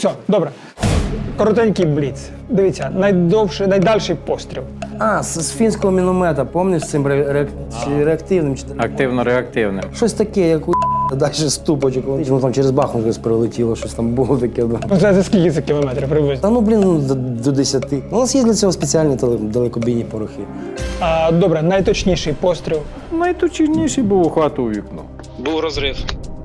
Все, добре. Коротенький бліц. Дивіться, найдовший, найдальший постріл. А, з, з фінського міномета, пам'ятаєш з цим ре- ре- чи реактивним? Чи... Активно-реактивним. Щось таке, як у далі ступочок. Воно там через Бахмут якось прилетіло, щось там було таке. Да. Ну, це за скільки це кілометрів приблизно? Та ну, блін, ну, до, до 10. Ну, У нас є для цього спеціальні теле- далекобійні порохи. А, добре, найточніший постріл. Найточніший був у хату у вікно. Був розрив.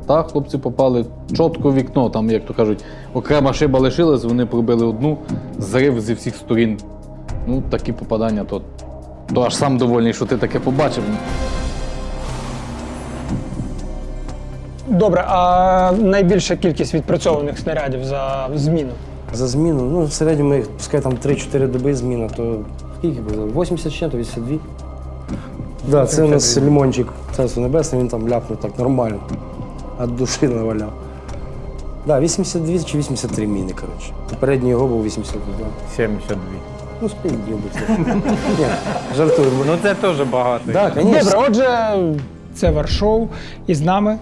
Так, хлопці попали чітко в вікно, там, як то кажуть, окрема шиба лишилась, вони пробили одну, зрив зі всіх сторін. Ну, такі попадання, то, то аж сам довольний, що ти таке побачив. Добре, а найбільша кількість відпрацьованих снарядів за зміну. За зміну, ну, в середньому, їх, пускай там 3-4 доби зміна, то скільки було? 80 з чим-то, 82? Да, це у нас лімончик, царство небесне, він там ляпнув так нормально. От душі наваляв. Да, 82 чи 83 міни, коротше. Попередній його був 82. 72. Ну, спить. Ні, жартуємо. Ну це теж багато. Да. Добре, отже, це Варшов, і з нами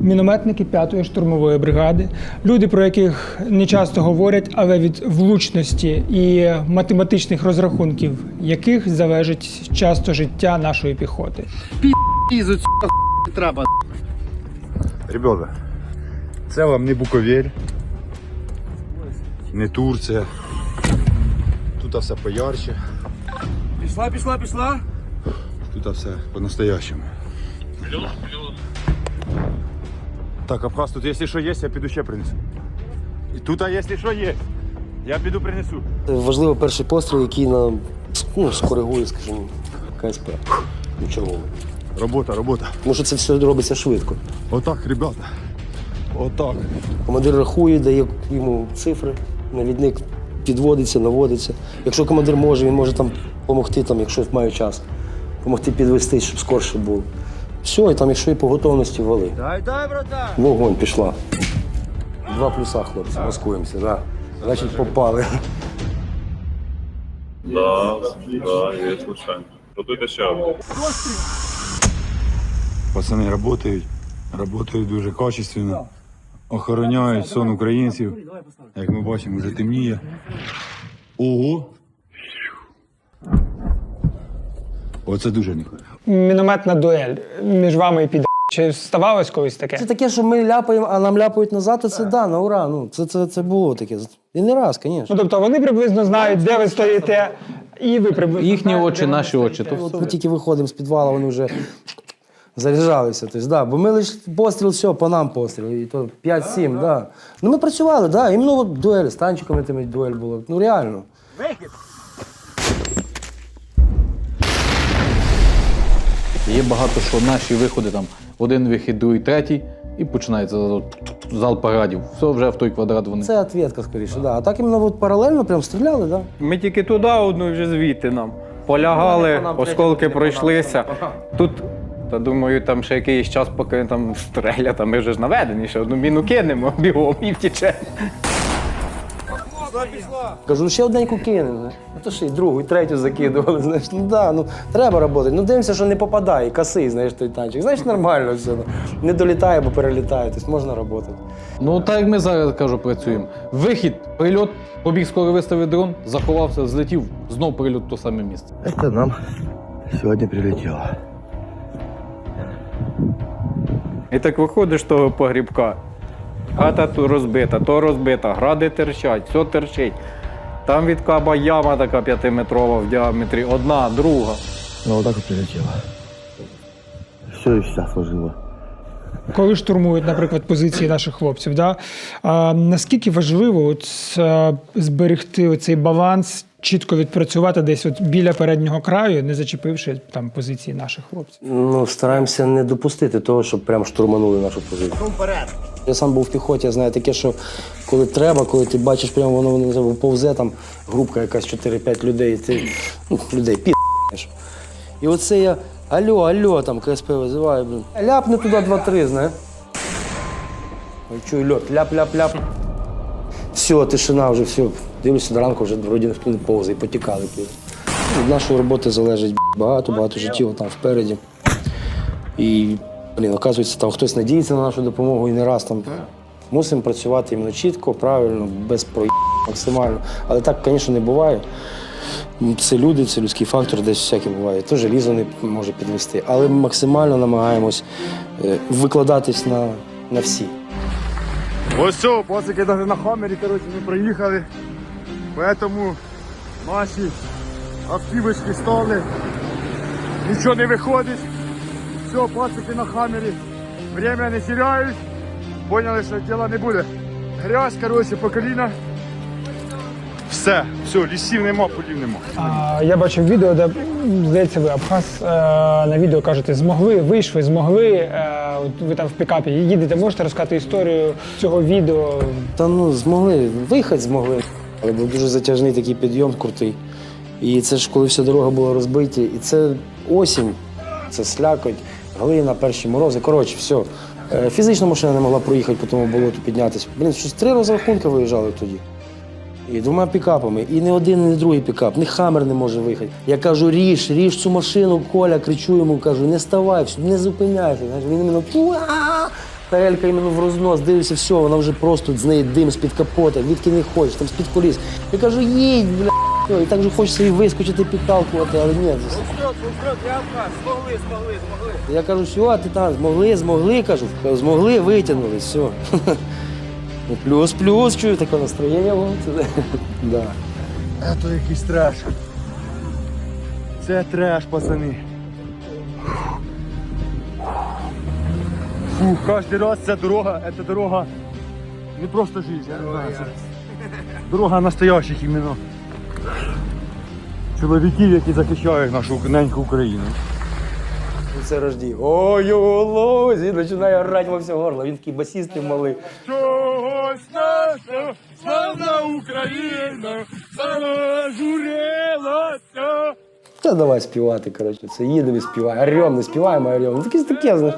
мінометники 5-ї штурмової бригади. Люди, про яких не часто говорять, але від влучності і математичних розрахунків яких залежить часто життя нашої піхоти. Ребята, це вам не Буковель, не Турція. Тут все поярче. Пішла, пішла, пішла. Тут все по-настоящему. Плюс, плюс. Так, Абхаз, тут якщо що є, я піду ще принесу. І тут, якщо що є, я піду принесу. Важливо перший постріл, який нам ну, скоригує, скажімо, КСП. Ну, черговий. Робота, робота. Тому що це все робиться швидко. Отак, ребята. Отак. Командир рахує, дає йому цифри, навідник підводиться, наводиться. Якщо командир може, він може там допомогти, там, якщо має час, допомогти підвести, щоб скорше було. Все, і там, якщо і по готовності вали. Дай, дай, братан. Вогонь пішла. Два плюса, хлопці, маскуємося. Да. Значить, попали. Да, да, є звичайно. Готуйте ще одну. Пацани працюють, працюють дуже качественно, охороняють сон українців. Як ми бачимо, вже темніє. Ого! Оце дуже не Мінометна дуель між вами і під. Чи ставалось колись таке? Це таке, що ми ляпаємо, а нам ляпають назад, то це да, на ура. Ну, це, це, це було таке. І не раз, звісно. Ну тобто вони приблизно знають, де ви стоїте, і ви приблизно Їхні знаєте, очі, наші очі, то От ми тільки виходимо з підвалу, вони вже заряджалися. Тобто, да, бо ми лише постріл, все, по нам постріл. І то 5-7, да. Ну ми працювали, да, іменно от дуель, з танчиками тими дуель було. Ну реально. Є багато що наші виходи там один вихід, другий, третій, і починається зал парадів. Все вже в той квадрат вони. Це відвідка скоріше, да. А так іменно от паралельно прям стріляли, да. Ми тільки туди одну і вже звідти нам. Полягали, осколки пройшлися. Тут, та думаю, там ще якийсь час, поки там стрелять, а ми вже ж наведені, ще одну міну кинемо бігом і втіче. Кажу, ну ще одненьку кинемо. знаєш. Ну то ще й другу, і третю закидували. Знаєш, ну да, ну треба працювати. Ну дивимося, що не попадає, косий, знаєш, той танчик. Знаєш, нормально все. Ну. Не долітає, бо перелітає, тобто можна працювати. Ну так як ми зараз кажу, працюємо. Вихід, прильот, побіг скоро виставив дрон, заховався, злетів, знов прильот в то саме місце. Це нам сьогодні прилетіло. І так виходиш з того погрібка. Хата тут розбита, то розбита, гради терчать, все терчить. Там від каба яма така п'ятиметрова в діаметрі, одна, друга. Ну, отак і прилетіло. Все і все сложило. Коли штурмують, наприклад, позиції наших хлопців, да? а, наскільки важливо от, е, зберегти оцей баланс, чітко відпрацювати десь от біля переднього краю, не зачепивши там позиції наших хлопців. Ну, стараємося не допустити того, щоб прям штурманули нашу позицію. Я сам був в піхоті, я знаю таке, що коли треба, коли ти бачиш, прямо воно воно повзе, там групка якась 4-5 людей, ти, ну, людей, пі. І оце я, алло, алло, там КСП визиваю, блін. Ляпни туди 2-3, знаєш. Ой, чую, льот, ляп-ляп-ляп. Все, тишина вже, все. Дивлюся до ранку, вже вроді ніхто не повзає, потікали. Від нашої роботи залежить багато, багато життів там впереді. І, блін, оказується, там хтось надіється на нашу допомогу і не раз там Мусимо працювати іменно чітко, правильно, без про максимально. Але так, звісно, не буває. Це люди, це людський фактор, десь всяке буває. То желізо не може підвести. Але ми максимально намагаємось е, викладатись на, на всі. Ось все, пацики навіть на хамері, коротше, ми проїхали. Поэтому наші автівочки стали. Нічого не виходить. Все, пацики на хамері. Время не теряють. Поняли, що діла не буде. Грязь, коротше, по коліна. Все, все, лісів нема, полів нема. А, я бачив відео, де здається, ви Абхаз е, на відео кажете, змогли, вийшли, змогли. Е, от ви там в пікапі їдете, можете розказати історію цього відео. Та ну змогли, виїхати змогли. Але був дуже затяжний такий підйом крутий. І це ж коли вся дорога була розбиті. І це осінь, це слякоть, глина, перші морози. Коротше, все. Е, Фізично машина не могла проїхати по тому болоту піднятися. Блін, щось три розрахунки виїжджали тоді. І двома пікапами. І не один, ні другий пікап, ні хамер не може виїхати. Я кажу, ріж, ріж цю машину, Коля, кричу йому, кажу, не ставай, не зупиняйся. Він іменно та Елька іменно в рознос, дивився, все, вона вже просто з неї дим з-під капота, відки не хочеш, там з-під коліс. Я кажу, їдь, бля. І так же хочеться і вискочити підталкувати, але ні. Я кажу, все, ти там змогли, змогли, кажу, змогли, витягнули, все. Ну, Плюс, плюс, чую, таке настроєння було. Це, да. Це якийсь треш. Це треш, пацани. Фух, кожен раз ця дорога, ця дорога не просто життя, дорога настоящих іменно. Чоловіків, які захищають нашу неньку Україну. Це рожді. Ой, у лозі, починає орати во все горло. Він такий басістий малий. Чогось наша славна Україна зажурилася. Та давай співати, коротше. Це їдемо і співаємо. Орем, не співаємо, а орем. Ну таке таке, знаєш.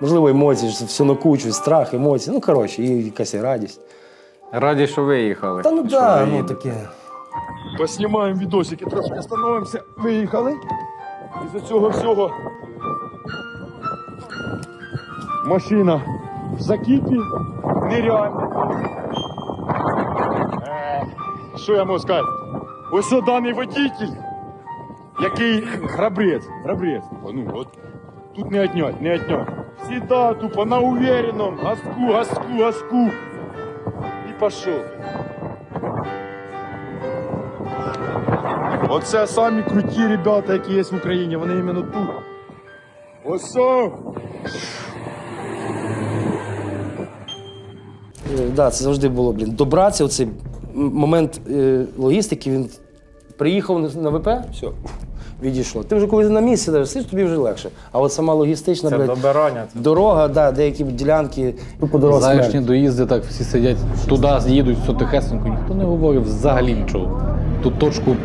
Можливо, емоції, що все на кучу, страх, емоції. Ну, коротше, і якась і радість. Раді, що виїхали. Та ну що так, ви ну їдете. таке. Поснімаємо відосики, трошки остановимося. Виїхали. Із-за цього всього машина в закипі. Нереально. Е, Що я можу сказати? Ось даний водитель, який храбрець, храбрець. Ну, от, тут не отнять, не отнять. Всегда тупо на уверенном, газку, газку, газку. І пішов. Оце самі круті ребята, які є в Україні, вони іменно тут. Ось Да, це завжди було, блін. Добратися, оцей момент е, логістики, він приїхав на- ВП, все, відійшло. Ти вже коли на місці сидиш, сидиш, тобі вже легше. А от сама логістична, Це блядь, добирання. Це дорога, да, деякі ділянки, ну, по дорозі. Смерть. доїзди, так всі сидять туди, їдуть все тихесенько, ніхто не говорив взагалі нічого. Тут точку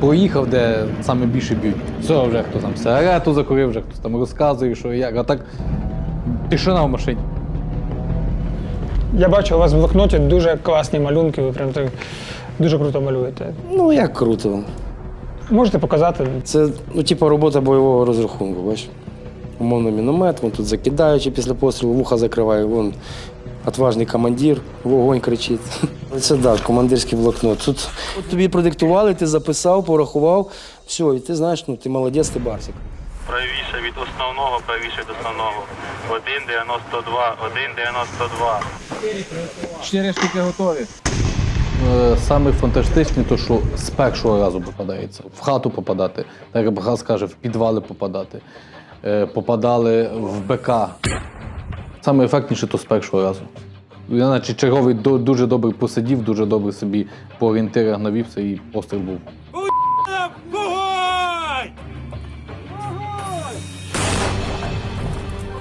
проїхав, де саме більше б'ють. Все, вже хто там сигарету закурив, вже хтось там розказує, що і як. А так тишина в машині. Я бачу, у вас в блокноті дуже класні малюнки, ви прям так дуже круто малюєте. Ну, як круто. Можете показати? Це, ну, типу, робота бойового розрахунку, бачиш? Умовно міномет, вон тут закидаючи після пострілу, вуха закриває, вон отважний командир, вогонь кричить. Це да, командирський блокнот. Тут от тобі продиктували, ти записав, порахував, все, і ти знаєш, ну ти молодець, ти барсик. Правіше від основного, правіше від основного. 1,92, 1,92. Чотири штуки готові. Е, Саме фантастичне, то що з першого разу попадається. В хату попадати, так як Бахас каже, в підвали попадати. Е, Попадали в БК. Саме ефектніше то з першого разу. Я наче черговий дуже добре посидів, дуже добре собі по орієнтирах навівся і постріл був.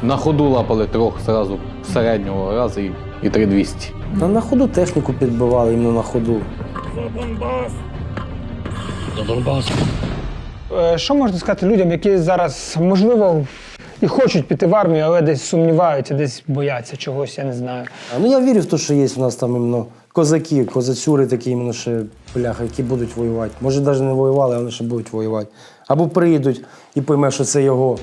На ходу лапали трьох зразу середнього разу і, і 3200. Та на ходу техніку підбивали, іменно на ходу. Е, Що можна сказати людям, які зараз, можливо, і хочуть піти в армію, але десь сумніваються, десь бояться чогось, я не знаю. Ну я вірю в те, що є в нас там іменно козаки, козацюри такі іменно ще бляха, які будуть воювати. Може, навіть не воювали, а вони ще будуть воювати. Або приїдуть і пойме, що це його.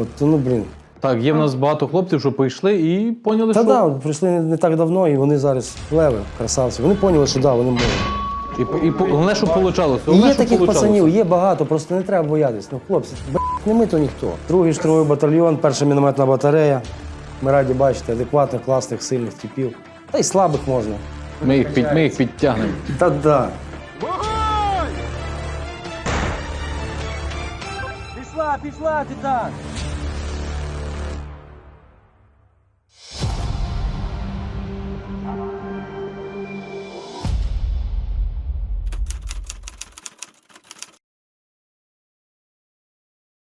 От, ну, блін. Так, є в нас багато хлопців, що прийшли і поняли, Та що да, прийшли не, не так давно, і вони зараз леви, красавці. Вони поняли, що да, вони можуть. і, і, по- головне, щоб получалося. І Головне, є щоб таких получалося. пацанів, є багато, просто не треба боятись. Ну, хлопці, б**, не ми то ніхто. Другий штурмовий батальйон, перша мінометна батарея. Ми раді бачити адекватних, класних, сильних типів. Та й слабих можна. Ми їх, під, ми їх підтягнемо. Та да. Пішла, пішла, титан!